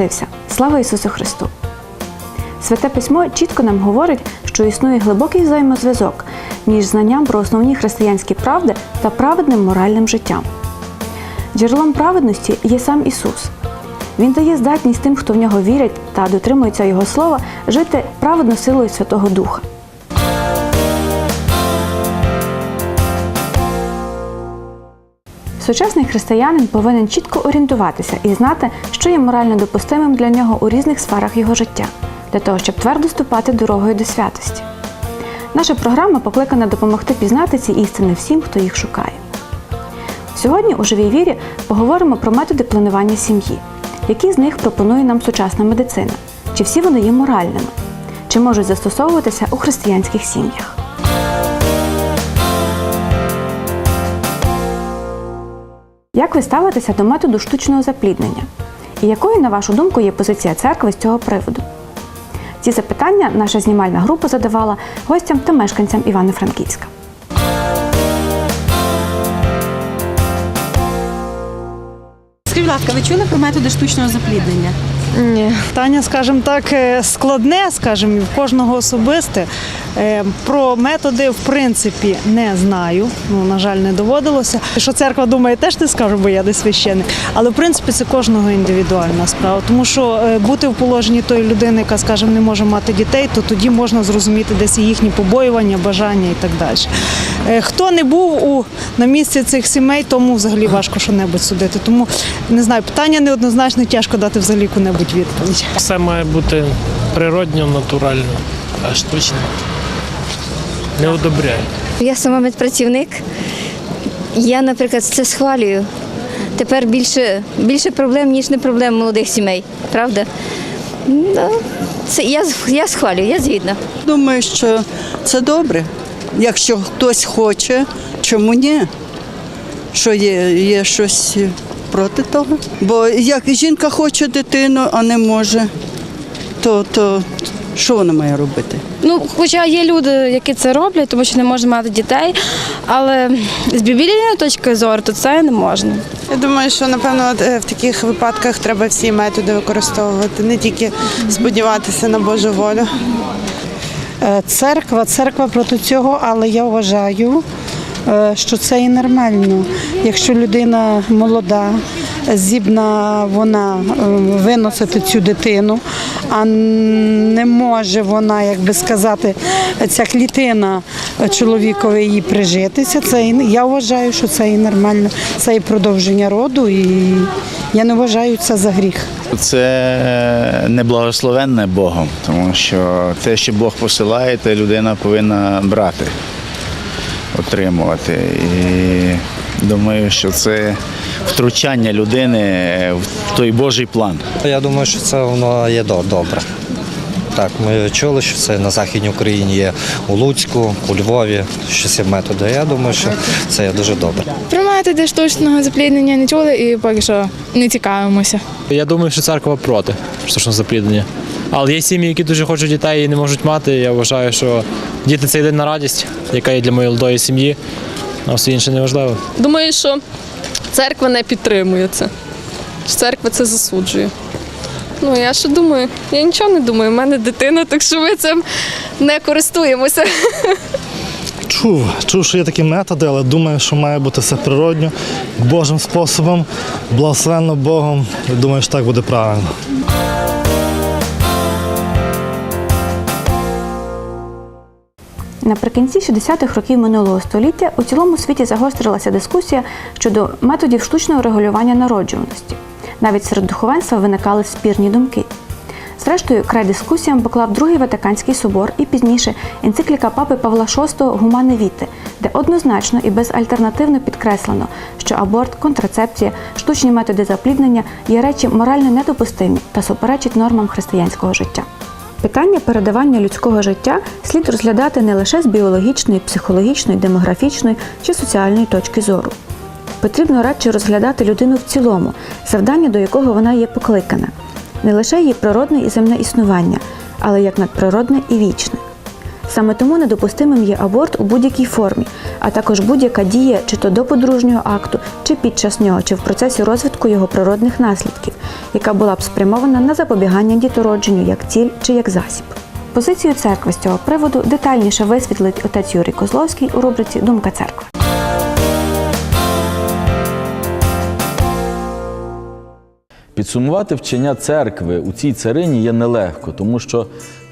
Народився. Слава Ісусу Христу! Святе письмо чітко нам говорить, що існує глибокий взаємозв'язок між знанням про основні християнські правди та праведним моральним життям. Джерелом праведності є сам Ісус. Він дає здатність тим, хто в нього вірить та дотримується Його слова, жити праведно силою Святого Духа. Сучасний християнин повинен чітко орієнтуватися і знати, що є морально допустимим для нього у різних сферах його життя, для того, щоб твердо ступати дорогою до святості. Наша програма покликана допомогти пізнати ці істини всім, хто їх шукає. Сьогодні у живій вірі поговоримо про методи планування сім'ї, які з них пропонує нам сучасна медицина, чи всі вони є моральними, чи можуть застосовуватися у християнських сім'ях. Як ви ставитеся до методу штучного запліднення? І якою, на вашу думку, є позиція церкви з цього приводу? Ці запитання наша знімальна група задавала гостям та мешканцям Івано-Франківська. Скажіть, будь ласка, ви чули про методи штучного запліднення? Ні. Питання, скажімо так, е, складне, скажімо, і в кожного особисте. Е, Про методи, в принципі, не знаю. Ну, на жаль, не доводилося. Що церква думає, теж не скажу, бо я не священник. Але в принципі це кожного індивідуальна справа. Тому що е, бути в положенні тої людини, яка, скажімо, не може мати дітей, то тоді можна зрозуміти десь і їхні побоювання, бажання і так далі. Е, Хто не був у, на місці цих сімей, тому взагалі важко що-небудь судити. Тому не знаю, питання неоднозначне, тяжко дати взагалі яку-небудь відповідь. Все має бути природньо, натурально, а штучно не одобряю. Я сама медпрацівник. Я, наприклад, це схвалюю. Тепер більше, більше проблем, ніж не проблем молодих сімей, правда? Ну, це, я, я схвалюю, я згідна. Думаю, що це добре. Якщо хтось хоче, чому ні? Що є, є щось проти того? Бо як жінка хоче дитину, а не може, то, то що вона має робити? Ну, хоча є люди, які це роблять, тому що не можуть мати дітей, але з біблійної точки зору то це не можна. Я думаю, що напевно е, в таких випадках треба всі методи використовувати, не тільки сподіватися на Божу волю. Е, Церква, церква проти цього, але я вважаю, що це і нормально. Якщо людина молода, здібна вона е, виносити цю дитину, а не може вона, як би сказати, ця клітина чоловікові її прижитися. Це я вважаю, що це і нормально. Це і продовження роду, і я не вважаю це за гріх. Це неблагословенне Богом, тому що те, що Бог посилає, те людина повинна брати, отримувати. І думаю, що це втручання людини в той Божий план. Я думаю, що це воно є добре. Так, ми чули, що це на Західній Україні є у Луцьку, у Львові, що ці методи. Я думаю, що це є дуже добре. Про методи штучного запліднення не чули і поки що не цікавимося. Я думаю, що церква проти штучного запліднення. Але є сім'ї, які дуже хочуть дітей і не можуть мати. Я вважаю, що діти це єдина радість, яка є для моєї молодої сім'ї, а все інше не важливо. Думаю, що церква не підтримує це. Церква це засуджує. Ну, я що думаю? Я нічого не думаю. У мене дитина, так що ми цим не користуємося. Чув, чув, що є такі методи, але думаю, що має бути все природньо, Божим способом, благословенно Богом. Думаю, що так буде правильно. Наприкінці 60-х років минулого століття у цілому світі загострилася дискусія щодо методів штучного регулювання народжуваності. Навіть серед духовенства виникали спірні думки. Зрештою, край дискусіям поклав Другий Ватиканський собор і пізніше енцикліка папи Павла VI Гумане Віти, де однозначно і безальтернативно підкреслено, що аборт, контрацепція, штучні методи запліднення є речі морально недопустимі та суперечать нормам християнського життя. Питання передавання людського життя слід розглядати не лише з біологічної, психологічної, демографічної чи соціальної точки зору. Потрібно радше розглядати людину в цілому, завдання до якого вона є покликана, не лише її природне і земне існування, але як надприродне і вічне. Саме тому недопустимим є аборт у будь-якій формі, а також будь-яка дія чи то до подружнього акту, чи під час нього, чи в процесі розвитку його природних наслідків, яка була б спрямована на запобігання дітородженню як ціль чи як засіб. Позицію церкви з цього приводу детальніше висвітлить отець Юрій Козловський у рубриці Думка церкви. Підсумувати вчення церкви у цій царині є нелегко, тому що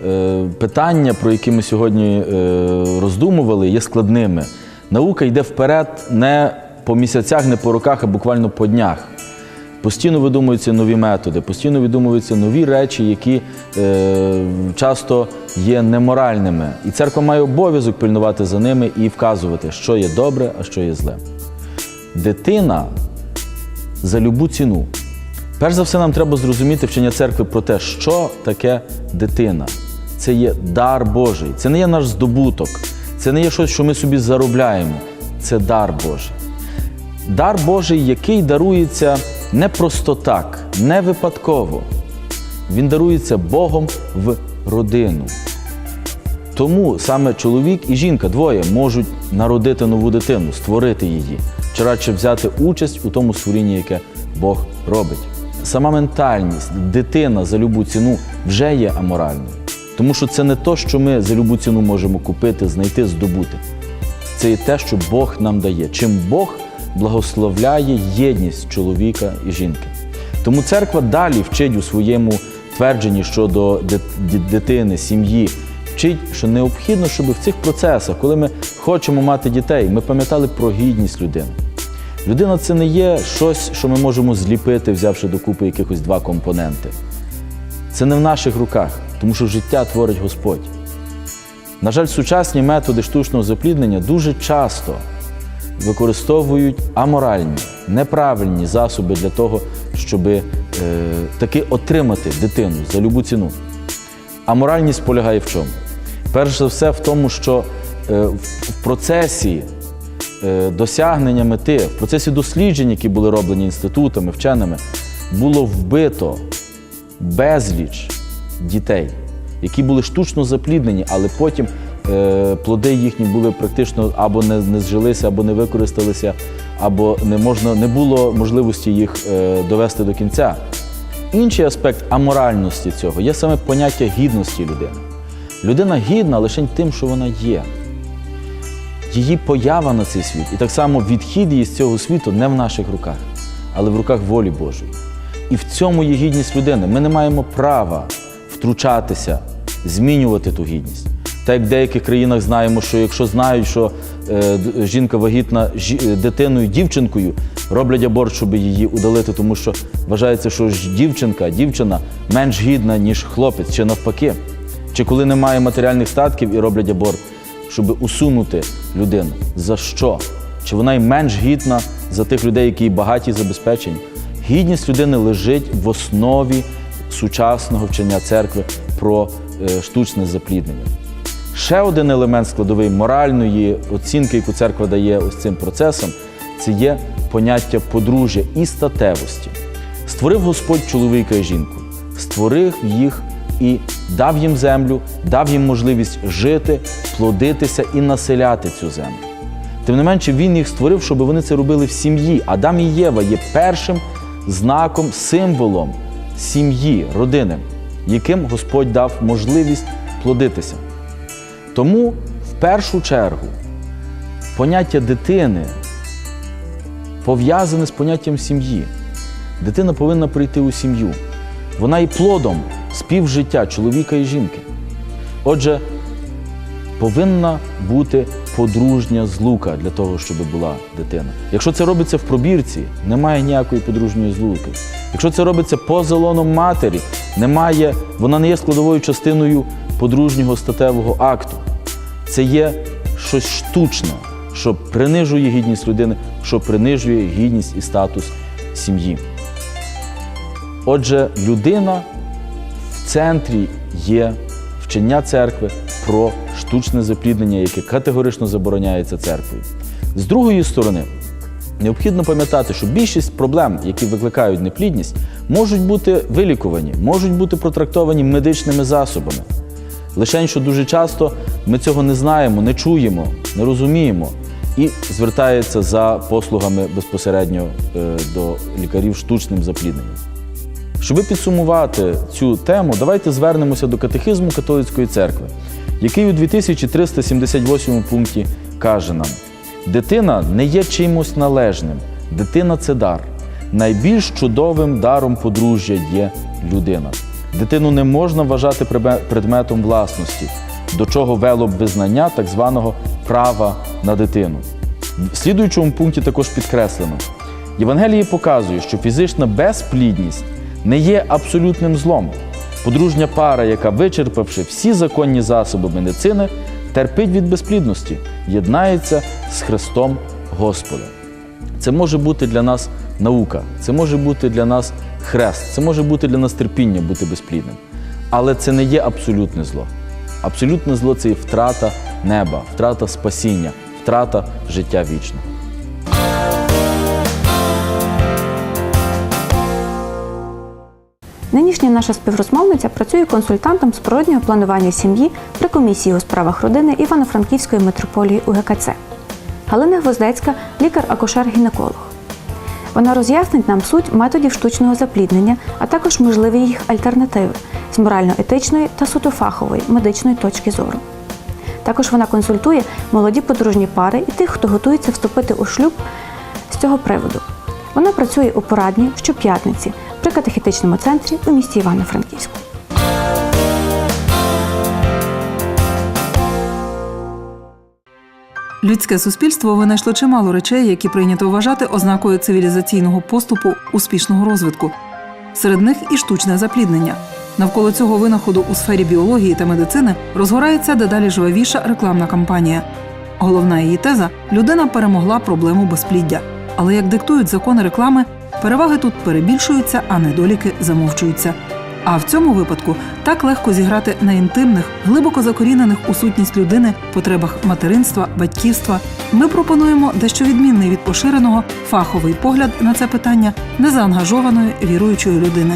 е, питання, про які ми сьогодні е, роздумували, є складними. Наука йде вперед не по місяцях, не по роках, а буквально по днях. Постійно видумуються нові методи, постійно видумуються нові речі, які е, часто є неморальними. І церква має обов'язок пильнувати за ними і вказувати, що є добре, а що є зле. Дитина за любу ціну. Перш за все, нам треба зрозуміти вчення церкви про те, що таке дитина. Це є дар Божий, це не є наш здобуток, це не є щось, що ми собі заробляємо. Це дар Божий. Дар Божий, який дарується не просто так, не випадково. Він дарується Богом в родину. Тому саме чоловік і жінка двоє можуть народити нову дитину, створити її, чи радше взяти участь у тому створінні, яке Бог робить. Сама ментальність, дитина за любу ціну вже є аморальною. Тому що це не то, що ми за любу ціну можемо купити, знайти, здобути. Це є те, що Бог нам дає. Чим Бог благословляє єдність чоловіка і жінки. Тому церква далі вчить у своєму твердженні щодо дитини, сім'ї, вчить, що необхідно, щоб в цих процесах, коли ми хочемо мати дітей, ми пам'ятали про гідність людини. Людина це не є щось, що ми можемо зліпити, взявши докупи якихось два компоненти. Це не в наших руках, тому що життя творить Господь. На жаль, сучасні методи штучного запліднення дуже часто використовують аморальні, неправильні засоби для того, щоб е, таки отримати дитину за любу ціну. Аморальність полягає в чому? Перш за все, в тому, що е, в процесі досягнення мети, в процесі досліджень, які були роблені інститутами, вченими, було вбито безліч дітей, які були штучно запліднені, але потім е, плоди їхні були практично або не, не зжилися, або не використалися, або не, можна, не було можливості їх е, довести до кінця. Інший аспект аморальності цього є саме поняття гідності людини. Людина гідна лише тим, що вона є. Її поява на цей світ, і так само відхід її з цього світу не в наших руках, але в руках волі Божої. І в цьому є гідність людини. Ми не маємо права втручатися, змінювати ту гідність. Так як в деяких країнах знаємо, що якщо знають, що е, жінка вагітна жі- е, дитиною, дівчинкою, роблять аборт, щоб її удалити, тому що вважається, що ж дівчинка, дівчина менш гідна, ніж хлопець, чи навпаки. Чи коли немає матеріальних статків і роблять аборт, щоб усунути людину. За що? Чи вона й менш гідна за тих людей, які багаті і забезпечені? Гідність людини лежить в основі сучасного вчення церкви про е, штучне запліднення. Ще один елемент складовий моральної оцінки, яку церква дає ось цим процесам, це є поняття подружжя і статевості. Створив Господь чоловіка і жінку, створив їх і дав їм землю, дав їм можливість жити, плодитися і населяти цю землю. Тим не менше, він їх створив, щоб вони це робили в сім'ї. Адам і Єва є першим знаком, символом сім'ї, родини, яким Господь дав можливість плодитися. Тому в першу чергу поняття дитини пов'язане з поняттям сім'ї. Дитина повинна прийти у сім'ю. Вона і плодом співжиття чоловіка і жінки. Отже, повинна бути подружня злука для того, щоб була дитина. Якщо це робиться в пробірці, немає ніякої подружньої злуки. Якщо це робиться поза лоном матері, немає, вона не є складовою частиною подружнього статевого акту. Це є щось штучне, що принижує гідність людини, що принижує гідність і статус сім'ї. Отже, людина в центрі є вчення церкви про штучне запліднення, яке категорично забороняється церквою. З другої сторони, необхідно пам'ятати, що більшість проблем, які викликають неплідність, можуть бути вилікувані, можуть бути протрактовані медичними засобами. Лишень, що дуже часто ми цього не знаємо, не чуємо, не розуміємо і звертається за послугами безпосередньо е, до лікарів штучним заплідненням. Щоби підсумувати цю тему, давайте звернемося до катехизму католицької церкви, який у 2378 пункті каже нам: дитина не є чимось належним, дитина це дар. Найбільш чудовим даром подружжя є людина. Дитину не можна вважати предметом власності, до чого вело б визнання так званого права на дитину. В слідуючому пункті також підкреслено: Євангеліє показує, що фізична безплідність не є абсолютним злом. Подружня пара, яка, вичерпавши всі законні засоби медицини, терпить від безплідності, єднається з Христом Господом. Це може бути для нас наука, це може бути для нас хрест, це може бути для нас терпіння бути безплідним. Але це не є абсолютне зло. Абсолютне зло це є втрата неба, втрата спасіння, втрата життя вічного. Нинішня наша співрозмовниця працює консультантом з природнього планування сім'ї при комісії у справах родини Івано-Франківської митрополії УГКЦ. Галина Гвоздецька лікар-акушер-гінеколог. Вона роз'яснить нам суть методів штучного запліднення, а також можливі їх альтернативи з морально-етичної та суто фахової медичної точки зору. Також вона консультує молоді подружні пари і тих, хто готується вступити у шлюб з цього приводу. Вона працює у порадні щоп'ятниці при катехетичному центрі у місті Івано-Франківську. Людське суспільство винайшло чимало речей, які прийнято вважати ознакою цивілізаційного поступу успішного розвитку. Серед них і штучне запліднення. Навколо цього винаходу у сфері біології та медицини розгорається дедалі жвавіша рекламна кампанія. Головна її теза людина перемогла проблему безпліддя. Але як диктують закони реклами, переваги тут перебільшуються, а недоліки замовчуються. А в цьому випадку так легко зіграти на інтимних, глибоко закорінених у сутність людини потребах материнства, батьківства. Ми пропонуємо дещо відмінний від поширеного фаховий погляд на це питання незаангажованої віруючої людини.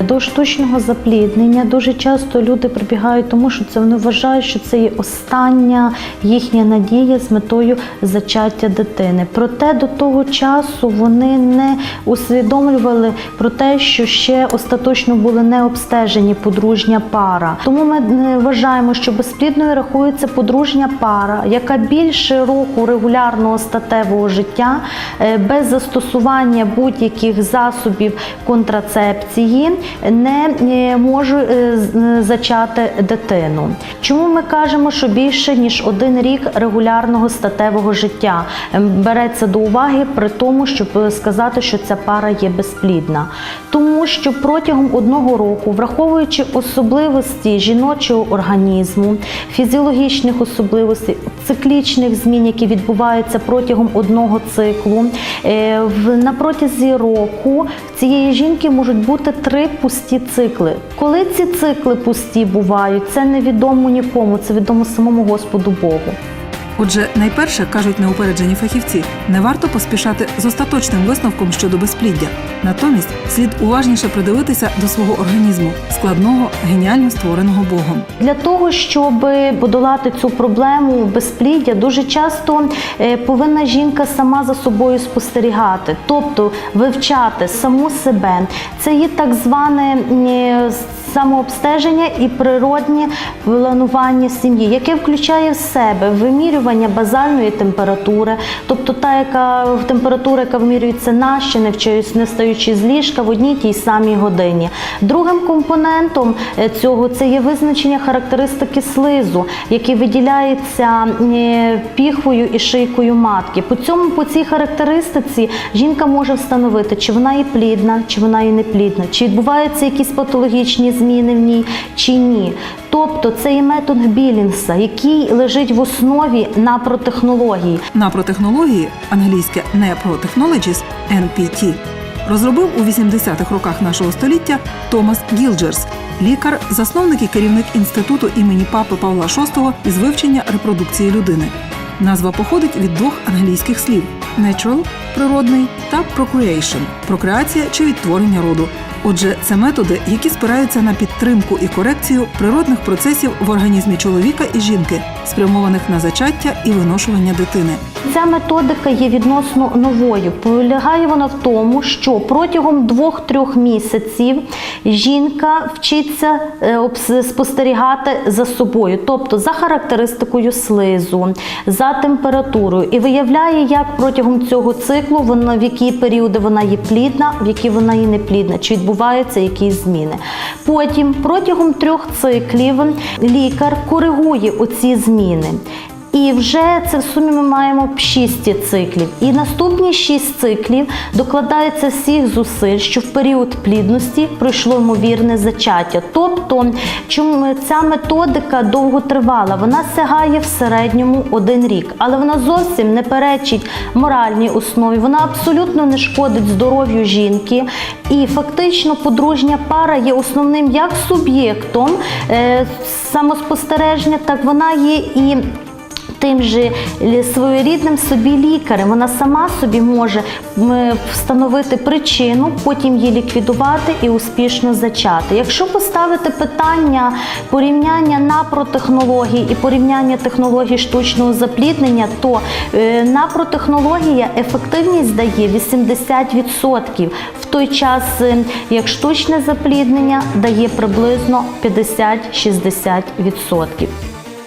До штучного запліднення дуже часто люди прибігають, тому що це вони вважають, що це є остання їхня надія з метою зачаття дитини. Проте до того часу вони не усвідомлювали про те, що ще остаточно були не обстежені подружня пара. Тому ми е, вважаємо, що безплідною рахується подружня пара, яка більше року регулярного статевого життя е, без застосування будь-яких засобів контрацепції не е, може е, зачати дитину. Чому ми кажемо, що більше ніж один рік регулярного статевого життя ем, береться до уваги при тому, щоб е, сказати, що ця пара є безплідна? Тому що протягом одного року, враховуючи особливості жіночого організму, фізіологічних особливостей, циклічних змін, які відбуваються протягом одного циклу, е, на протязі року в цієї жінки можуть бути три пусті цикли. Коли ці цикли пусті бувають, це невідомо нікому, це відомо самому Господу Богу. Отже, найперше кажуть неупереджені фахівці, не варто поспішати з остаточним висновком щодо безпліддя. Натомість слід уважніше придивитися до свого організму, складного, геніально створеного Богом. Для того, щоб подолати цю проблему безпліддя, дуже часто е, повинна жінка сама за собою спостерігати, тобто вивчати саму себе. Це є так зване е, самообстеження і природнє планування сім'ї, яке включає в себе вимірювання базальної температури, тобто та, яка температура, яка вимірюється на ще не не встаючи з ліжка в одній тій самій годині. Другим компонентом е, цього це є визначення характеристики слизу, який виділяється е, піхвою і шийкою матки. По цьому по цій характеристиці жінка може встановити, чи вона є плідна, чи вона є неплідна, чи відбуваються якісь патологічні зміни в ній, чи ні. Тобто це є метод Білінса, який лежить в основі напротехнології. Напротехнології, англійське Nepro-Technologies, NPT, розробив у 80-х роках нашого століття Томас Гілджерс, лікар, засновник і керівник інституту імені папи Павла VI із вивчення репродукції людини. Назва походить від двох англійських слів: natural – природний та procreation – прокреація чи відтворення роду. Отже, це методи, які спираються на підтримку і корекцію природних процесів в організмі чоловіка і жінки, спрямованих на зачаття і виношування дитини. Ця методика є відносно новою. Полягає вона в тому, що протягом двох-трьох місяців жінка вчиться е, спостерігати за собою, тобто за характеристикою слизу, за температурою, і виявляє, як протягом цього циклу вона в які періоди вона є плідна, в які вона є неплідна, чи відбуваються якісь зміни. Потім протягом трьох циклів лікар коригує оці зміни. І вже це в сумі ми маємо 6 циклів. І наступні 6 циклів докладаються всіх зусиль, що в період плідності пройшло ймовірне зачаття. Тобто, чому ця методика довготривала? Вона сягає в середньому один рік, але вона зовсім не перечить моральній основі. Вона абсолютно не шкодить здоров'ю жінки. І фактично подружня пара є основним як суб'єктом е, самоспостереження, так вона є і тим же своєрідним собі лікарем. Вона сама собі може встановити причину, потім її ліквідувати і успішно зачати. Якщо поставити питання порівняння напротехнологій і порівняння технологій штучного запліднення, то е, напротехнологія ефективність дає 80%, в той час е, як штучне запліднення дає приблизно 50-60%.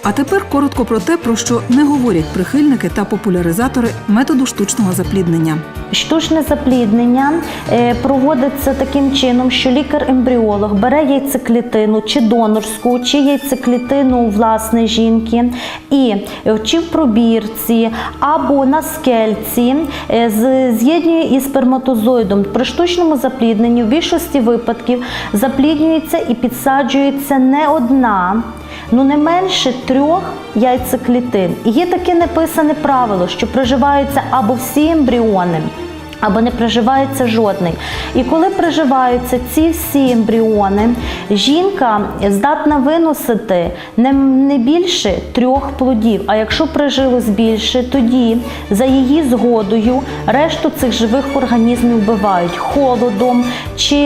А тепер коротко про те, про що не говорять прихильники та популяризатори методу штучного запліднення. Штучне запліднення е, проводиться таким чином, що лікар-ембріолог бере яйцеклітину чи донорську, чи яйцеклітину власне жінки, і е, чи в пробірці або на скельці е, з- з'єднує із сперматозоїдом. При штучному заплідненні в більшості випадків запліднюється і підсаджується не одна. Ну, не менше трьох яйцеклітин. Є таке неписане правило, що приживаються або всі ембріони, або не приживається жодний. І коли приживаються ці всі ембріони, жінка здатна виносити не, більше трьох плодів. А якщо прижилось більше, тоді за її згодою решту цих живих організмів вбивають холодом чи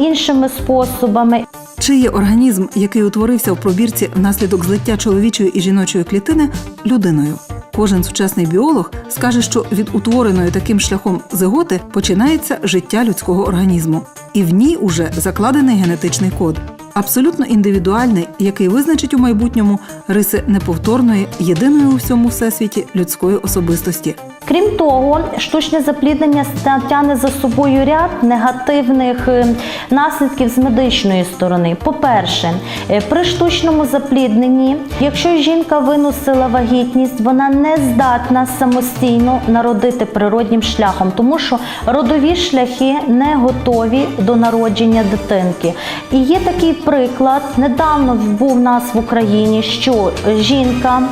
іншими способами. Чи є організм, який утворився в пробірці внаслідок злиття чоловічої і жіночої клітини людиною? Кожен сучасний біолог скаже, що від утвореної таким шляхом зиготи починається життя людського організму, і в ній уже закладений генетичний код, абсолютно індивідуальний, який визначить у майбутньому риси неповторної, єдиної у всьому всесвіті людської особистості. Крім того, штучне запліднення тягне за собою ряд негативних е, наслідків з медичної сторони. По-перше, е, при штучному заплідненні, якщо жінка виносила вагітність, вона не здатна самостійно народити природнім шляхом, тому що родові шляхи не готові до народження дитинки. І є такий приклад. Недавно був в нас в Україні, що жінка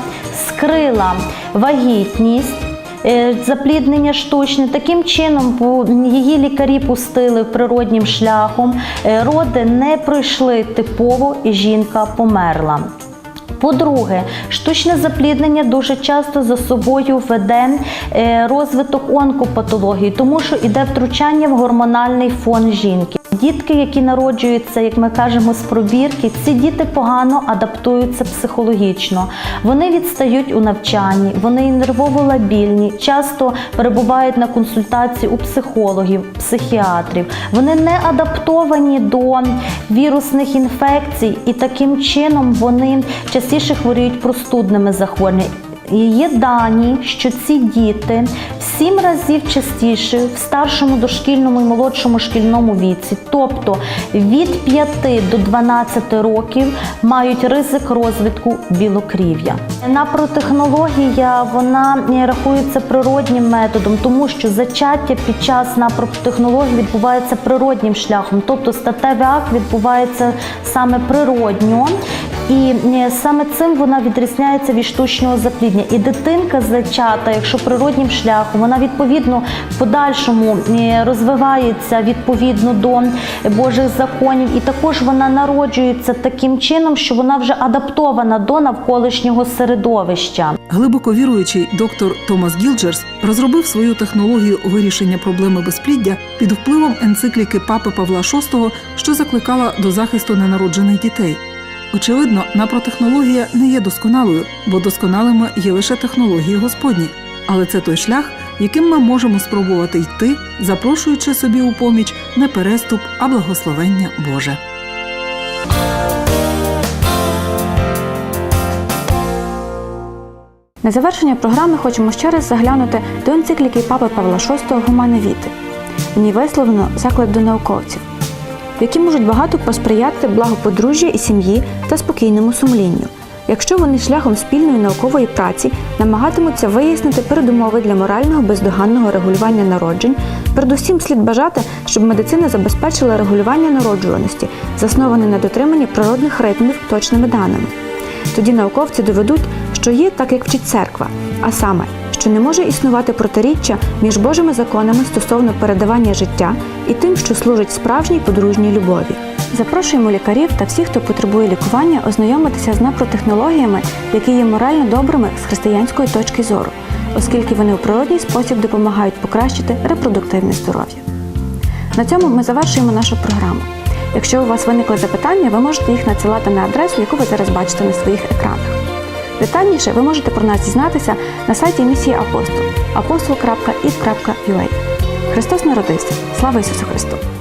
скрила вагітність. Е, Запліднення штучне таким чином її лікарі пустили природнім шляхом. Е, Роди не пройшли типово, і жінка померла. По-друге, штучне запліднення дуже часто за собою веде е, розвиток онкопатології, тому що йде втручання в гормональний фон жінки. Дітки, які народжуються, як ми кажемо, з пробірки, ці діти погано адаптуються психологічно. Вони відстають у навчанні, вони нервово лабільні, часто перебувають на консультації у психологів, психіатрів. Вони не адаптовані до вірусних інфекцій, і таким чином вони частіше хворіють простудними захворюваннями. Є дані, що ці діти в сім разів частіше в старшому дошкільному і молодшому шкільному віці, тобто від 5 до 12 років, мають ризик розвитку білокрів'я. Напротехнологія вона е, рахується природнім методом, тому що зачаття під час напротехнології відбувається природнім шляхом, тобто статевий акт відбувається саме природньо. І е, саме цим вона відрізняється від штучного запліднення. І дитинка зачата, якщо природнім шляхом, вона відповідно в подальшому е, розвивається відповідно до Божих законів, і також вона народжується таким чином, що вона вже адаптована до навколишнього середовища. Глибоко віруючий доктор Томас Гілджерс розробив свою технологію вирішення проблеми безпліддя під впливом енцикліки папи Павла VI, що закликала до захисту ненароджених дітей. Очевидно, напротехнологія не є досконалою, бо досконалими є лише технології Господні. Але це той шлях, яким ми можемо спробувати йти, запрошуючи собі у поміч не переступ, а благословення Боже. На завершення програми хочемо ще раз заглянути до енцикліки Папи Павла VI Гумане Віти. В ній висловлено заклик до науковців, які можуть багато посприяти благоподружжя і сім'ї та спокійному сумлінню, якщо вони шляхом спільної наукової праці намагатимуться вияснити передумови для морального бездоганного регулювання народжень. Передусім слід бажати, щоб медицина забезпечила регулювання народжуваності, засноване на дотриманні природних ритмів точними даними. Тоді науковці доведуть, що є так, як вчить церква, а саме, що не може існувати протиріччя між Божими законами стосовно передавання життя і тим, що служить справжній подружній любові. Запрошуємо лікарів та всіх, хто потребує лікування, ознайомитися з напротехнологіями, які є морально добрими з християнської точки зору, оскільки вони у природній спосіб допомагають покращити репродуктивне здоров'я. На цьому ми завершуємо нашу програму. Якщо у вас виникли запитання, ви можете їх надсилати на адресу, яку ви зараз бачите на своїх екранах. Детальніше ви можете про нас дізнатися на сайті місії Апостол apostol.id.ua. Христос народився! Слава Ісусу Христу!